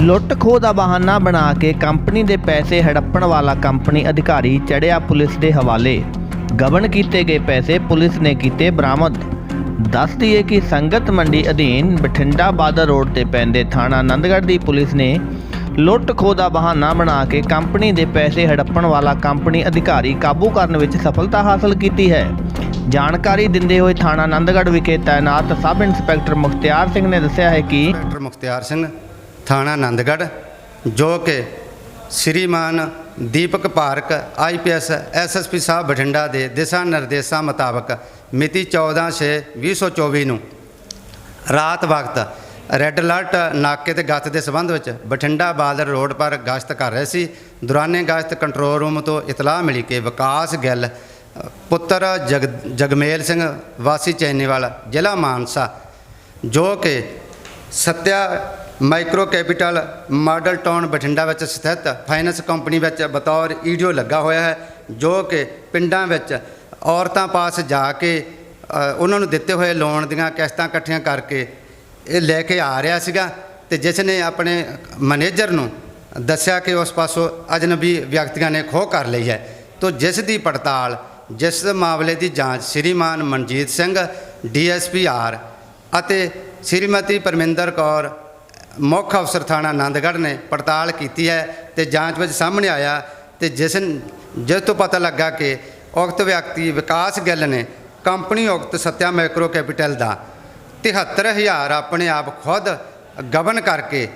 ਲੁੱਟ ਖੋਹ ਦਾ ਬਹਾਨਾ ਬਣਾ ਕੇ ਕੰਪਨੀ ਦੇ ਪੈਸੇ ਹੜੱਪਣ ਵਾਲਾ ਕੰਪਨੀ ਅਧਿਕਾਰੀ ਚੜਿਆ ਪੁਲਿਸ ਦੇ ਹਵਾਲੇ। ਗਬਨ ਕੀਤੇ ਗਏ ਪੈਸੇ ਪੁਲਿਸ ਨੇ ਕੀਤੇ ਬਰਾਮਦ। ਦੱਸ ਦਈਏ ਕਿ ਸੰਗਤ ਮੰਡੀ ਅਧੀਨ ਬਠਿੰਡਾ ਬਾਦਰ ਰੋਡ ਤੇ ਪੈਂਦੇ ਥਾਣਾ ਆਨੰਦਗੜ੍ਹ ਦੀ ਪੁਲਿਸ ਨੇ ਲੁੱਟ ਖੋਹ ਦਾ ਬਹਾਨਾ ਬਣਾ ਕੇ ਕੰਪਨੀ ਦੇ ਪੈਸੇ ਹੜੱਪਣ ਵਾਲਾ ਕੰਪਨੀ ਅਧਿਕਾਰੀ ਕਾਬੂ ਕਰਨ ਵਿੱਚ ਸਫਲਤਾ ਹਾਸਲ ਕੀਤੀ ਹੈ। ਜਾਣਕਾਰੀ ਦਿੰਦੇ ਹੋਏ ਥਾਣਾ ਆਨੰਦਗੜ੍ਹ ਵਿਖੇ ਤਾਇਨਾਤ ਸਬ ਇੰਸਪੈਕਟਰ ਮੁਖਤਿਆਰ ਸਿੰਘ ਨੇ ਦੱਸਿਆ ਹੈ ਕਿ ਡਾਕਟਰ ਮੁਖਤਿਆਰ ਸਿੰਘ ਥਾਣਾ ਆਨੰਦਗੜ੍ਹ ਜੋ ਕਿ ਸ਼੍ਰੀਮਾਨ ਦੀਪਕ ਪਾਰਕ ਆਈਪੀਐਸ ਐਸਐਸਪੀ ਸਾਹਿਬ ਬਠਿੰਡਾ ਦੇ ਦਿਸ਼ਾ ਨਿਰਦੇਸ਼ਾਂ ਮੁਤਾਬਕ ਮਿਤੀ 14/6/2024 ਨੂੰ ਰਾਤ ਵਕਤ ਰੈੱਡ ਅਲਰਟ ਨਾਕੇ ਤੇ ਗਸ਼ਤ ਦੇ ਸਬੰਧ ਵਿੱਚ ਬਠਿੰਡਾ ਬਾਦਰ ਰੋਡ ਪਰ ਗਸ਼ਤ ਕਰ ਰਹੇ ਸੀ। ਦੌਰਾਨੇ ਗਸ਼ਤ ਕੰਟਰੋਲ ਰੂਮ ਤੋਂ ਇਤਲਾਹ ਮਿਲੀ ਕਿ ਵਿਕਾਸ ਗਿੱਲ, ਪੁੱਤਰ ਜਗ, ਜਗਮੇਲ ਸਿੰਘ, ਵਾਸੀ ਚੈਨੀਵਾਲ, ਜ਼ਿਲ੍ਹਾ ਮਾਨਸਾ, ਜੋ ਕਿ Satya micro capital model town Bathinda ਵਿੱਚ ਸਥਿਤ ਫਾਈਨੈਂਸ ਕੰਪਨੀ ਵਿੱਚ ਬਤੌਰ ਈਡੀਓ ਲੱਗਾ ਹੋਇਆ ਹੈ, ਜੋ ਕਿ ਪਿੰਡਾਂ ਵਿੱਚ ਔਰਤਾਂ ਪਾਸ ਜਾ ਕੇ ਉਹਨਾਂ ਨੂੰ ਦਿੱਤੇ ਹੋਏ ਲੋਨ ਦੀਆਂ ਕਿਸ਼ਤਾਂ ਇਕੱਠੀਆਂ ਕਰਕੇ ਇਹ ਲੈ ਕੇ ਆ ਰਿਹਾ ਸੀਗਾ ਤੇ ਜਿਸ ਨੇ ਆਪਣੇ ਮੈਨੇਜਰ ਨੂੰ ਦੱਸਿਆ ਕਿ ਉਸ ਪਾਸੋਂ ਅਜਨਬੀ ਵਿਅਕਤੀਆਂ ਨੇ ਖੋਹ ਕਰ ਲਈ ਹੈ। ਤੋ ਜਿਸ ਦੀ ਪੜਤਾਲ, ਜਿਸ ਮਾਮਲੇ ਦੀ ਜਾਂਚ ਸ਼੍ਰੀਮਾਨ ਮਨਜੀਤ ਸਿੰਘ ਡੀਐਸਪੀ ਆਰ ਅਤੇ ਸ਼੍ਰੀਮਤੀ ਪਰਮਿੰਦਰ ਕੌਰ ਮੁੱਖ ਅਫਸਰ ਥਾਣਾ ਆਨੰਦਗੜ੍ਹ ਨੇ ਪੜਤਾਲ ਕੀਤੀ ਹੈ ਤੇ ਜਾਂਚ ਵਿੱਚ ਸਾਹਮਣੇ ਆਇਆ ਤੇ ਜਿਸ ਜਿਸ ਤੋਂ ਪਤਾ ਲੱਗਾ ਕਿ ਉਕਤ ਵਿਅਕਤੀ ਵਿਕਾਸ ਗਿੱਲ ਨੇ ਕੰਪਨੀ ਉਕਤ ਸਤਿਆ ਮਾਈਕਰੋ ਕੈਪੀਟਲ ਦਾ 73000 ਆਪਣੇ ਆਪ ਖੁਦ ਗਬਨ ਕਰਕੇ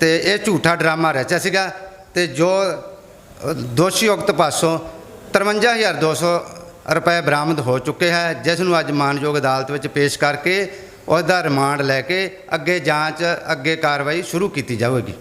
ਤੇ ਇਹ ਝੂਠਾ ਡਰਾਮਾ ਰਚਿਆ ਸੀਗਾ ਤੇ ਜੋ ਅ, ਦੋਸ਼ੀ ਉਕਤ ਪਾਸੋਂ 53200 ਰੁਪਏ ਬਰਾਮਦ ਹੋ ਚੁੱਕੇ ਹੈ ਜਿਸ ਨੂੰ ਅੱਜ ਮਾਨਯੋਗ ਅਦਾਲਤ ਵਿੱਚ ਪੇਸ਼ ਕਰਕੇ ਉਸ ਦਾ ਰਿਮਾਂਡ ਲੈ ਕੇ ਅੱਗੇ ਜਾਂਚ ਅੱਗੇ ਕਾਰਵਾਈ ਸ਼ੁਰੂ ਕੀਤੀ ਜਾਵੇਗੀ।